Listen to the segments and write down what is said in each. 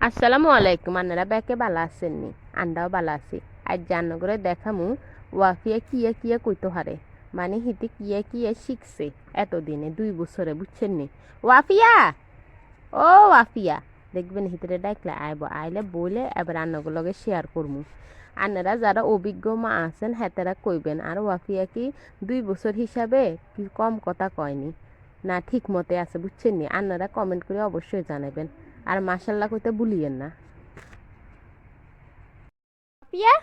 আসসালামু আলাইকুম আন্নারা ব্যাকে বালা আসেননি আন্ডাও বালা আছি আর জান্ন করে দেখামু ওয়াফিয়া কিয়া কিয়া কইতো হারে মানে হিতে কিয়া কিয়া শিখছে এতদিনে দুই বছরে বুঝছেন নি ওয়াফিয়া ও ওয়াফিয়া দেখবেন হিতরে ডাকলে আইব আইলে বলে এবার আন্নাগুলোকে শেয়ার করমু আন্নারা যারা অভিজ্ঞ মা আছেন হেতারা কইবেন আর ওয়াফিয়া কি দুই বছর হিসাবে কি কম কথা কয়নি না ঠিক মতে আছে বুঝছেন নি আন্নারা কমেন্ট করে অবশ্যই জানাবেন আর মাশাল্লাহ কইতে ভুলিয়েন না পিয়া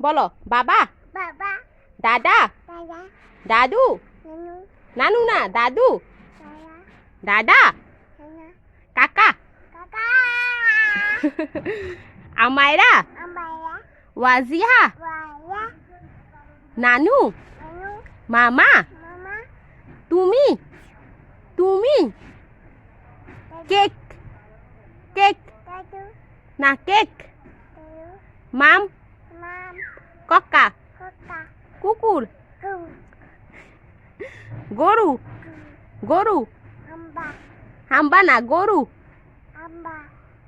বলো বাবা বাবা দাদা দাদা দাদু নানু নানু না দাদু দাদা দাদা নানা কাকা কাকা আমায়রা আমায়া ওয়াজিহা ওয়া নানু নানু মামা মামা তুমি তুমি কেক কেক। না, কেক। মাম। কক্কা কাকা। কুকুর। গরু। গরু। হাম্বা না, গরু।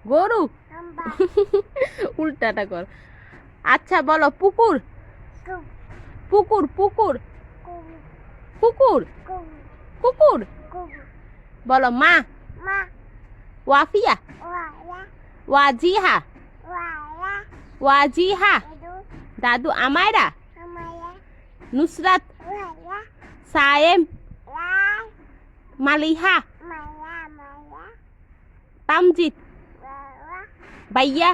গরু। উল্টাটা কর। আচ্ছা বলো, পুকুর। পুকুর পুকুর। কুকুর। কুকুর। বলো, মা। মা। ওয়াফিয়া ওয়া ওয়াজিহা ওয়া ওয়াজিহা দাদু আমায়রা আমায়া নুসরাত সায়েম মালিহা তামজিৎ ভাইয়া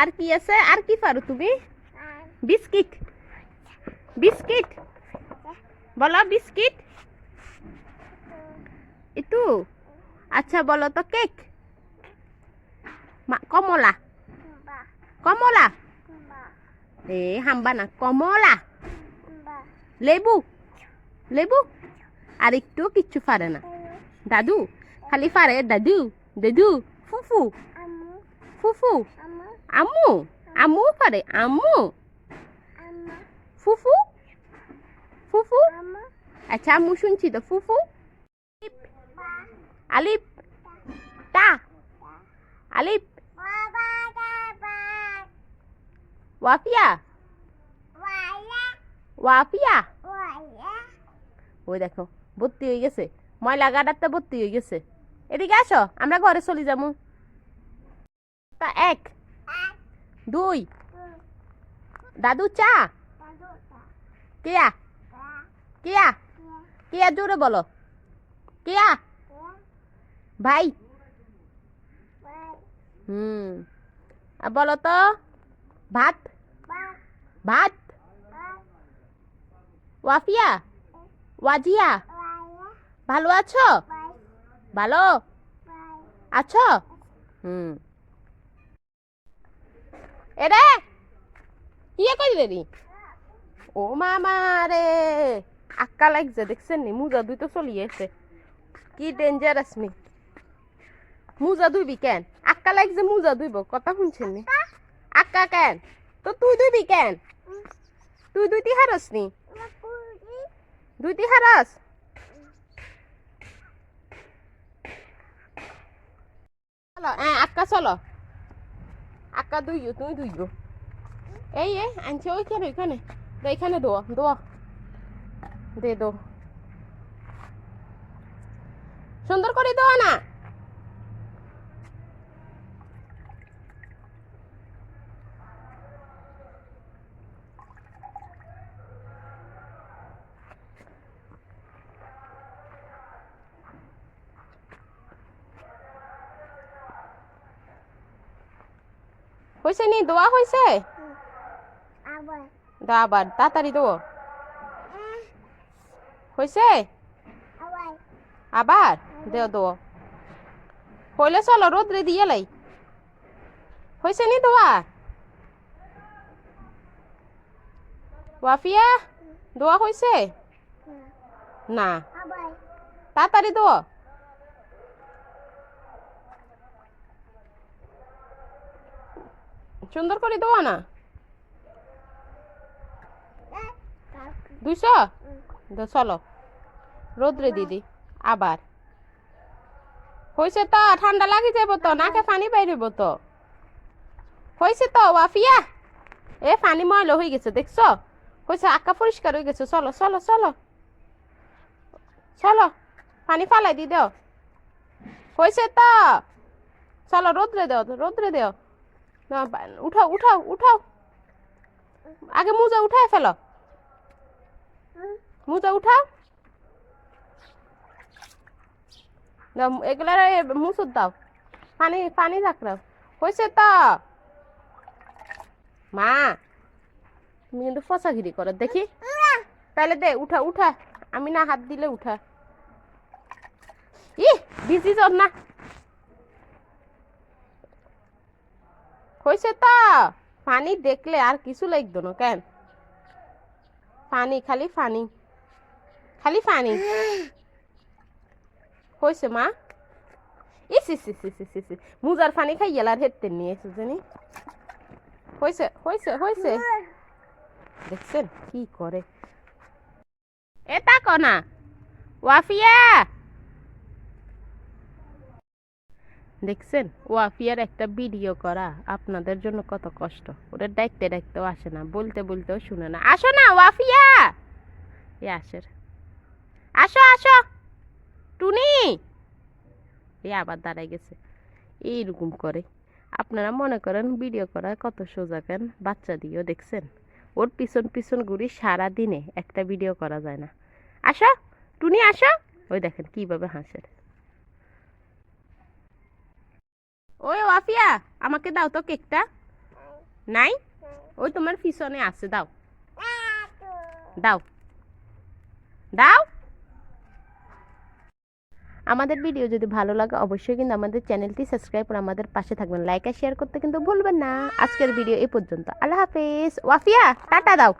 আর কি আছে আর কি পারো তুমি বিস্কিট বিস্কিট বলো বিস্কিট একটু আচ্ছা বলো তো কেক? মা- কমলা? কমলা? এ হাম্বা না কমলা। লেবু? লেবু? আর একটু কিচ্ছু পারে না। দাদু? খালি পারে দাদু দাদু ফুফু। ফুফু? আমু। আম্মু আম্মু পারে আম্মু ফুফু? ফুফু? আচ্ছা আম্মু শুনছি তো ফুফু? আলিপ তা আলিপ ওয়াফিয়া। ওয়া ওয়াফিয়া। ওয়া ওই দেখো, ভর্তি হয়ে গেছে। ময়লা গাডারটা ভর্তি হয়ে গেছে। এদিকে আসো, আমরা ঘরে চলে যাব। তা এক। দুই। দাদু চা। কেয়া। কেয়া। কেয়া, জোরে বলো। কেয়া। ভাই। হুম। আর বলো তো ভাত? ভাত। ওয়াফিয়া? ওয়াজিয়া? ভালো আছো? ভালো? আছো? হুম। এরে ইয়ে কই রে? ও মামা রে আক্কা লাগছে দেখছেন নি? মুজা দুই তো চলিয়েছে কি ডেঞ্জারাস নি মুজা দুইবি কেন? আক্কা লাগছে মুজা দুইব কথা শুনছেন নি? আক্কা কেন? তো তুই দুইবি কেন? তুই দুইটি হারস নি? দুইটি হারস? চলো হ্যাঁ আক্কা চলো। আক্কা দুইও তুই দুইও এই এ আনছে ওইখানে ওইখানে। দে, এখানে দো দো দে দো সুন্দর করে দোয়া না? হয়েছে নি দোয়া হয়েছে আবার। দা আবার তাড়াতাড়ি দো হয়েছে আবার। দে দো হইলে চলো রোদ্রে দিয়ে লাই। হয়েছে নি দোয়া? ওয়াফিয়া দোয়া হয়েছে না। তাড়াতাড়ি দো সুন্দর করে দোয়া না? দুইশো? চলো। রোদ্রে দিদি, আবার। হয়েছে তো, ঠান্ডা লাগি যাব তো, নাকে পানি বাইরেব তো। হয়েছে তো, ওয়াফিয়া। এ, পানি ময়লা হয়ে গেছে, দেখছ? হয়েছে আক্কা পরিষ্কার হয়ে গেছে, চলো চলো চলো। চলো, পানি ফালাই দি, দেও। হয়েছে তো। চলো, রোদ্রে দেও রোদ্রে দেও। না, উঠাও উঠাও উঠাও। আগে মুজা উঠায় ফেলো। মুজা উঠাও। এগুলার মুসুর দাও। পানি পানি রাখলাও হয়েছে তো। মা তুমি কিন্তু ফসাগিরি করো দেখি। তাহলে দে উঠা উঠা। আমি না হাত দিলে উঠা। ই বিজি জন না। হয়েছে তো, পানি দেখলে আর কিছু লাগতো না কেন? পানি, খালি পানি। খালি পানি। হয়েছে মা। ইস ইস ইস ইস ইস ইস মুজার পানি খাই গেলার হেঁটতে নিয়ে এসে জানি। হয়েছে হয়েছে হয়েছে দেখছেন কি করে? এটা তাকো না ওয়াফিয়া! দেখছেন? ওয়াফিয়ার একটা ভিডিও করা। আপনাদের জন্য কত কষ্ট। ওটা ডাকতে ডাকতেও আসে না। বলতে বলতেও শুনে না। আসো না ওয়াফিয়া এ আসের। আসো আসো! টুনি! এ আবার দাঁড়ায় গেছে। এইরকম করে। আপনারা মনে করেন ভিডিও করা কত সোজা কেন? বাচ্চা দিয়েও দেখছেন? ওর পিছন পিছন ঘুরি সারা দিনে একটা ভিডিও করা যায় না। আসো, টুনি আসো! ওই দেখেন কীভাবে হাসের। ওই ওয়াফিয়া, আমাকে দাও তো কেকটা। নাই? ওই তোমার পিছনে আছে, দাও। দাও। দাও। আমাদের ভিডিও যদি ভালো লাগে, অবশ্যই কিন্তু আমাদের চ্যানেলটি সাবস্ক্রাইব করে আমাদের পাশে থাকবেন। লাইক আর শেয়ার করতে কিন্তু ভুলবেন না। আজকের ভিডিও এই পর্যন্ত। আল্লাহ হাফেজ। ওয়াফিয়া, টাটা দাও।